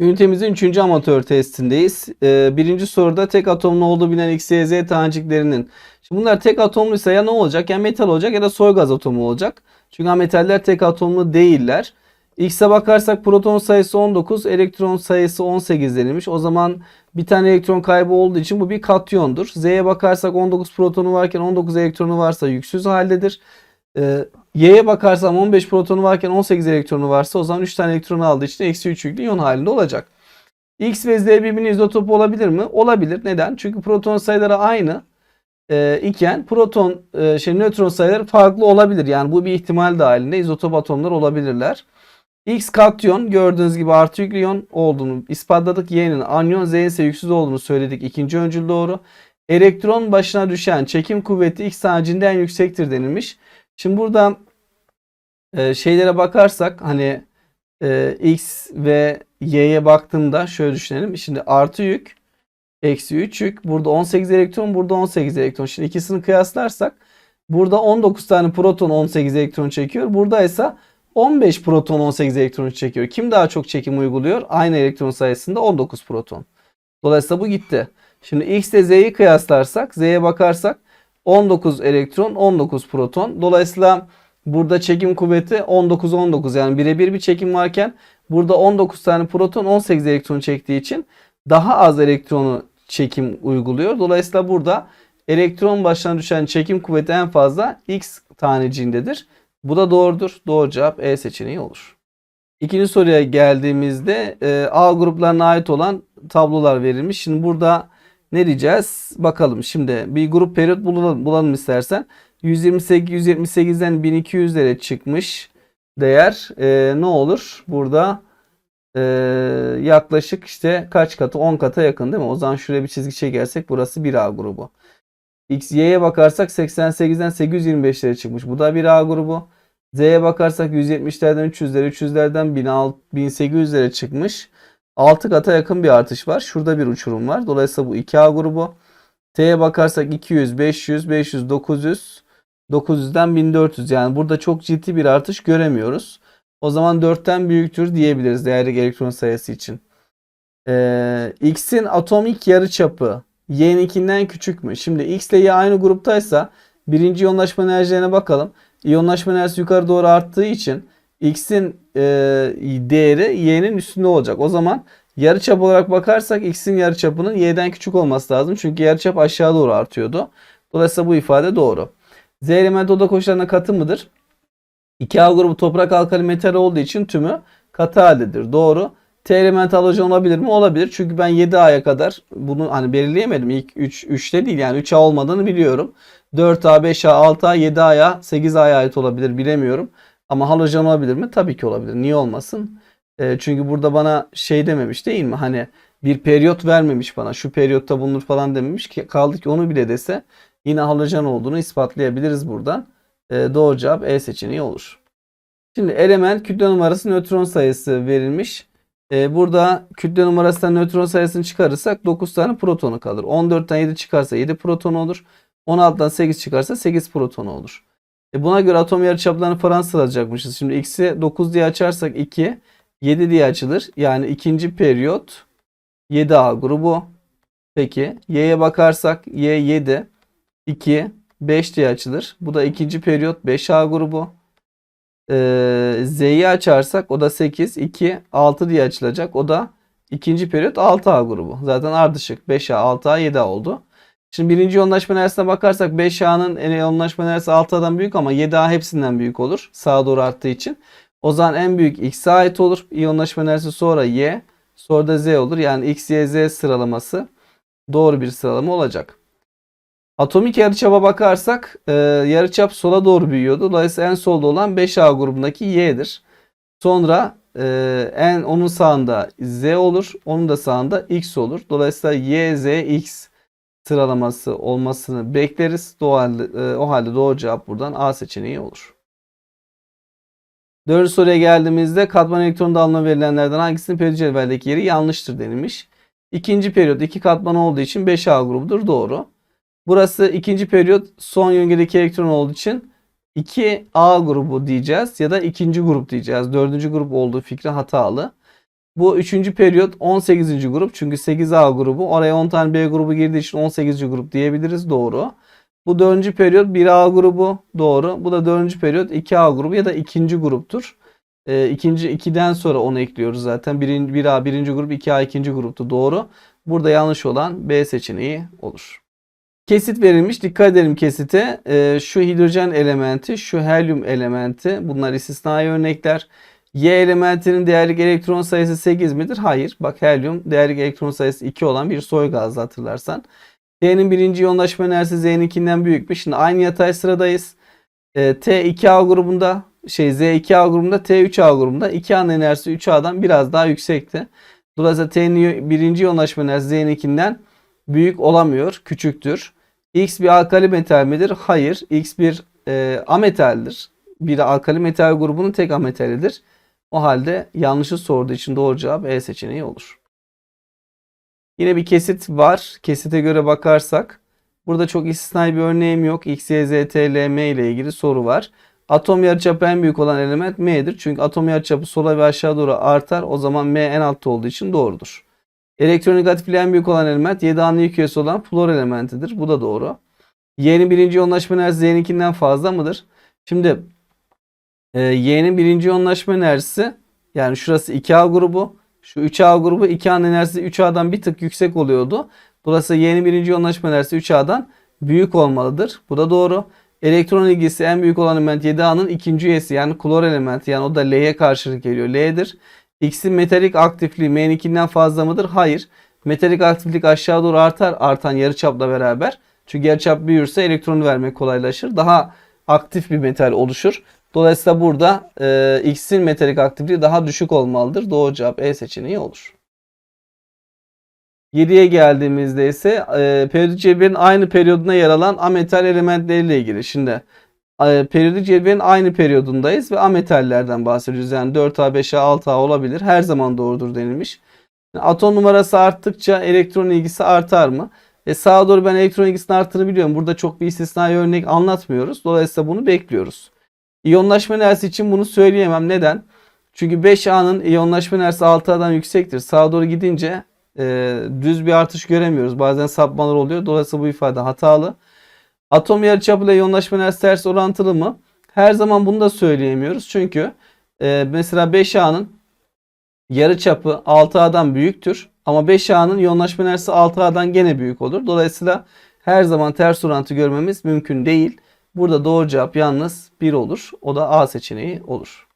Ünitemizin 3. amatör testindeyiz. Ee, birinci soruda tek atomlu olduğu bilinen X, Y, Z taneciklerinin. Şimdi bunlar tek atomluysa ya ne olacak? Ya metal olacak ya da soy gaz atomu olacak. Çünkü metaller tek atomlu değiller. X'e bakarsak proton sayısı 19, elektron sayısı 18 denilmiş. O zaman bir tane elektron kaybı olduğu için bu bir katyondur. Z'ye bakarsak 19 protonu varken 19 elektronu varsa yüksüz haldedir. Ee, Y'ye bakarsam 15 protonu varken 18 elektronu varsa o zaman 3 tane elektronu aldığı için eksi 3 yüklü iyon halinde olacak. X ve Z birbirinin izotopu olabilir mi? Olabilir. Neden? Çünkü proton sayıları aynı e, iken proton e, şey nötron sayıları farklı olabilir. Yani bu bir ihtimal dahilinde izotop atomlar olabilirler. X katyon gördüğünüz gibi artı yüklü iyon olduğunu ispatladık. Y'nin anyon, Z ise yüksüz olduğunu söyledik. İkinci öncül doğru. Elektron başına düşen çekim kuvveti X tanecinde en yüksektir denilmiş. Şimdi burada e, şeylere bakarsak hani e, X ve Y'ye baktığımda şöyle düşünelim. Şimdi artı yük eksi 3 yük. Burada 18 elektron burada 18 elektron. Şimdi ikisini kıyaslarsak burada 19 tane proton 18 elektron çekiyor. Burada ise 15 proton 18 elektron çekiyor. Kim daha çok çekim uyguluyor? Aynı elektron sayısında 19 proton. Dolayısıyla bu gitti. Şimdi X ile Z'yi kıyaslarsak Z'ye bakarsak 19 elektron 19 proton. Dolayısıyla burada çekim kuvveti 19-19 yani birebir bir çekim varken burada 19 tane proton 18 elektron çektiği için daha az elektronu çekim uyguluyor. Dolayısıyla burada elektron başına düşen çekim kuvveti en fazla X taneciğindedir. Bu da doğrudur. Doğru cevap E seçeneği olur. İkinci soruya geldiğimizde e, A gruplarına ait olan tablolar verilmiş. Şimdi burada ne diyeceğiz? Bakalım şimdi bir grup periyot bulalım, bulalım istersen. 128 178'den 1200'lere çıkmış değer e, ne olur? Burada e, yaklaşık işte kaç katı? 10 kata yakın değil mi? O zaman şuraya bir çizgi çekersek burası 1A grubu. X, Y'ye bakarsak 88'den 825'lere çıkmış. Bu da bir A grubu. Z'ye bakarsak 170'lerden 300'lere, 300'lerden 1800'lere çıkmış. 6 kata yakın bir artış var. Şurada bir uçurum var. Dolayısıyla bu 2A grubu. T'ye bakarsak 200, 500, 500, 900, 900'den 1400. Yani burada çok ciddi bir artış göremiyoruz. O zaman 4'ten büyüktür diyebiliriz değerli elektron sayısı için. Ee, X'in atomik yarıçapı Y'ninkinden küçük mü? Şimdi X ile Y aynı gruptaysa birinci iyonlaşma enerjilerine bakalım. İyonlaşma enerjisi yukarı doğru arttığı için X'in e, değeri Y'nin üstünde olacak. O zaman yarıçap olarak bakarsak X'in yarıçapının Y'den küçük olması lazım. Çünkü yarıçap aşağı doğru artıyordu. Dolayısıyla bu ifade doğru. Z elementi oda koşullarına katı mıdır? 2A grubu toprak alkali metal olduğu için tümü katı haldedir. Doğru. T elementi halojen olabilir mi? Olabilir. Çünkü ben 7A'ya kadar bunu hani belirleyemedim. İlk 3 3'te değil yani 3A olmadığını biliyorum. 4A, 5A, 6A, 7A'ya, 8A'ya ait olabilir bilemiyorum. Ama halojen olabilir mi? Tabii ki olabilir. Niye olmasın? E, çünkü burada bana şey dememiş değil mi? Hani bir periyot vermemiş bana. Şu periyotta bulunur falan dememiş ki kaldı ki onu bile dese yine halojen olduğunu ispatlayabiliriz buradan. E, doğru cevap E seçeneği olur. Şimdi element kütle numarası nötron sayısı verilmiş. Ee, burada kütle numarasından nötron sayısını çıkarırsak 9 tane protonu kalır. 14'ten 7 çıkarsa 7 proton olur. 16'dan 8 çıkarsa 8 proton olur. E buna göre atom yarıçaplarını falan sıralayacakmışız. Şimdi x'i 9 diye açarsak 2, 7 diye açılır. Yani ikinci periyot 7A grubu. Peki y'ye bakarsak y 7, 2, 5 diye açılır. Bu da ikinci periyot 5A grubu. Ee, Z'yi açarsak o da 8, 2, 6 diye açılacak. O da ikinci periyot 6A grubu. Zaten ardışık 5A, 6A, 7A oldu. Şimdi birinci yoğunlaşma enerjisine bakarsak 5A'nın yoğunlaşma enerjisi 6A'dan büyük ama 7A hepsinden büyük olur. Sağa doğru arttığı için. O zaman en büyük X'e ait olur. İyonlaşma enerjisi sonra Y, sonra da Z olur. Yani X, Y, Z sıralaması doğru bir sıralama olacak. Atomik yarıçapa bakarsak e, yarıçap sola doğru büyüyordu. Dolayısıyla en solda olan 5A grubundaki Y'dir. Sonra e, en onun sağında Z olur. Onun da sağında X olur. Dolayısıyla Y, Z, X sıralaması olmasını bekleriz. E, o halde doğru cevap buradan A seçeneği olur. Dördüncü soruya geldiğimizde katman elektron dağılımına verilenlerden hangisinin periyot cetveldeki yeri yanlıştır denilmiş. İkinci periyot iki katman olduğu için 5A grubudur. Doğru. Burası ikinci periyot son yöngedeki elektron olduğu için 2A grubu diyeceğiz ya da ikinci grup diyeceğiz. Dördüncü grup olduğu fikri hatalı. Bu üçüncü periyot 18. grup. Çünkü 8A grubu. Oraya 10 tane B grubu girdiği için 18. grup diyebiliriz. Doğru. Bu dördüncü periyot 1A grubu. Doğru. Bu da dördüncü periyot 2A grubu ya da ikinci gruptur. E, ikinci 2'den sonra onu ekliyoruz zaten. Birinci, 1A birinci grup, 2A ikinci gruptu. Doğru. Burada yanlış olan B seçeneği olur. Kesit verilmiş. Dikkat edelim kesite. Ee, şu hidrojen elementi, şu helyum elementi. Bunlar istisnai örnekler. Y elementinin değerlik elektron sayısı 8 midir? Hayır. Bak helyum değerlik elektron sayısı 2 olan bir soy gazı hatırlarsan. T'nin birinci yoğunlaşma enerjisi Z'ninkinden büyük mü? Şimdi aynı yatay sıradayız. Ee, T 2A grubunda şey Z 2A grubunda T 3A grubunda 2A'nın enerjisi 3A'dan biraz daha yüksekti. Dolayısıyla T'nin birinci yoğunlaşma enerjisi Z'ninkinden büyük olamıyor. Küçüktür. X bir alkali metal midir? Hayır. X bir e, ametaldir. Bir alkali metal grubunun tek ametalidir. O halde yanlışı sorduğu için doğru cevap E seçeneği olur. Yine bir kesit var. Kesite göre bakarsak burada çok istisnai bir örneğim yok. X, Y, Z, T, L, M ile ilgili soru var. Atom yarıçapı en büyük olan element M'dir. Çünkü atom yarıçapı sola ve aşağı doğru artar. O zaman M en altta olduğu için doğrudur. Elektronegatifliği en büyük olan element 7A nükleüsü olan flor elementidir. Bu da doğru. Y'nin birinci yoğunlaşma enerjisi Z'ninkinden fazla mıdır? Şimdi e, Y'nin birinci yoğunlaşma enerjisi yani şurası 2A grubu. Şu 3A grubu 2A'nın enerjisi 3A'dan bir tık yüksek oluyordu. Dolayısıyla Y'nin birinci yoğunlaşma enerjisi 3A'dan büyük olmalıdır. Bu da doğru. Elektron ilgisi en büyük olan element 7A'nın ikinci üyesi yani klor elementi yani o da L'ye karşılık geliyor. L'dir. X'in metalik aktifliği M2'den fazla mıdır? Hayır. Metalik aktiflik aşağı doğru artar artan yarıçapla beraber. Çünkü yarıçap büyürse elektronu vermek kolaylaşır. Daha aktif bir metal oluşur. Dolayısıyla burada e, X'in metalik aktifliği daha düşük olmalıdır. Doğru cevap E seçeneği olur. 7'ye geldiğimizde ise e, periyodik cebrin aynı periyoduna yer alan ametal elementleriyle ilgili. Şimdi e, periyodik cebrin aynı periyodundayız ve ametallerden bahsediyoruz. Yani 4A, 5A, 6A olabilir. Her zaman doğrudur denilmiş. Atom numarası arttıkça elektron ilgisi artar mı? E sağa doğru ben elektron ilgisinin arttığını biliyorum. Burada çok bir istisnai örnek anlatmıyoruz. Dolayısıyla bunu bekliyoruz. İyonlaşma enerjisi için bunu söyleyemem. Neden? Çünkü 5A'nın iyonlaşma enerjisi 6A'dan yüksektir. Sağa doğru gidince e, düz bir artış göremiyoruz. Bazen sapmalar oluyor. Dolayısıyla bu ifade hatalı. Atom yarıçapıyla iyonlaşma enerjisi ters orantılı mı? Her zaman bunu da söyleyemiyoruz. Çünkü e, mesela 5A'nın yarıçapı 6A'dan büyüktür. Ama 5A'nın iyonlaşma enerjisi 6A'dan gene büyük olur. Dolayısıyla her zaman ters orantı görmemiz mümkün değil. Burada doğru cevap yalnız 1 olur. O da A seçeneği olur.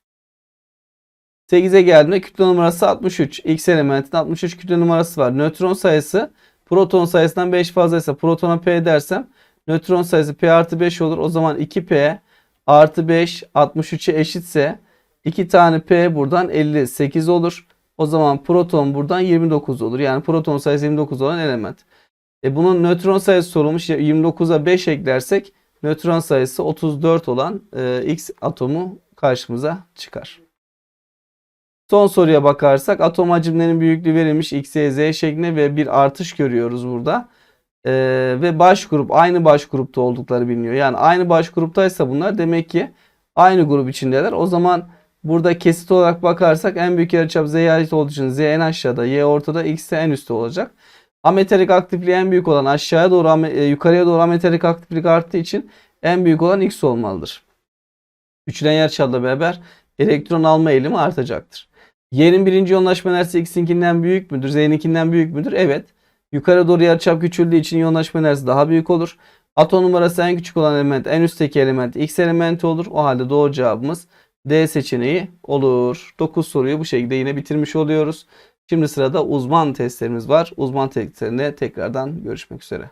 8'e geldiğinde kütle numarası 63. X elementin 63 kütle numarası var. Nötron sayısı proton sayısından 5 fazlaysa protona P dersem nötron sayısı P artı 5 olur. O zaman 2P artı 5 63'e eşitse 2 tane P buradan 58 olur. O zaman proton buradan 29 olur. Yani proton sayısı 29 olan element. E bunun nötron sayısı sorulmuş. 29'a 5 eklersek nötron sayısı 34 olan e, X atomu karşımıza çıkar. Son soruya bakarsak atom hacimlerinin büyüklüğü verilmiş X, Y, Z şeklinde ve bir artış görüyoruz burada. Ee, ve baş grup aynı baş grupta oldukları biliniyor. Yani aynı baş gruptaysa bunlar demek ki aynı grup içindeler. O zaman burada kesit olarak bakarsak en büyük yarıçap Z'ye ait olduğu için Z en aşağıda, Y ortada, X de en üstte olacak. Ametalik aktifliği en büyük olan aşağıya doğru e, yukarıya doğru ametalik aktiflik arttığı için en büyük olan X olmalıdır. Üçgen yarıçapla beraber elektron alma eğilimi artacaktır. Y'nin birinci yoğunlaşma enerjisi X'inkinden büyük müdür? Z'ninkinden büyük müdür? Evet. Yukarı doğru yarıçap küçüldüğü için yoğunlaşma enerjisi daha büyük olur. Atom numarası en küçük olan element en üstteki element X elementi olur. O halde doğru cevabımız D seçeneği olur. 9 soruyu bu şekilde yine bitirmiş oluyoruz. Şimdi sırada uzman testlerimiz var. Uzman testlerinde tekrardan görüşmek üzere.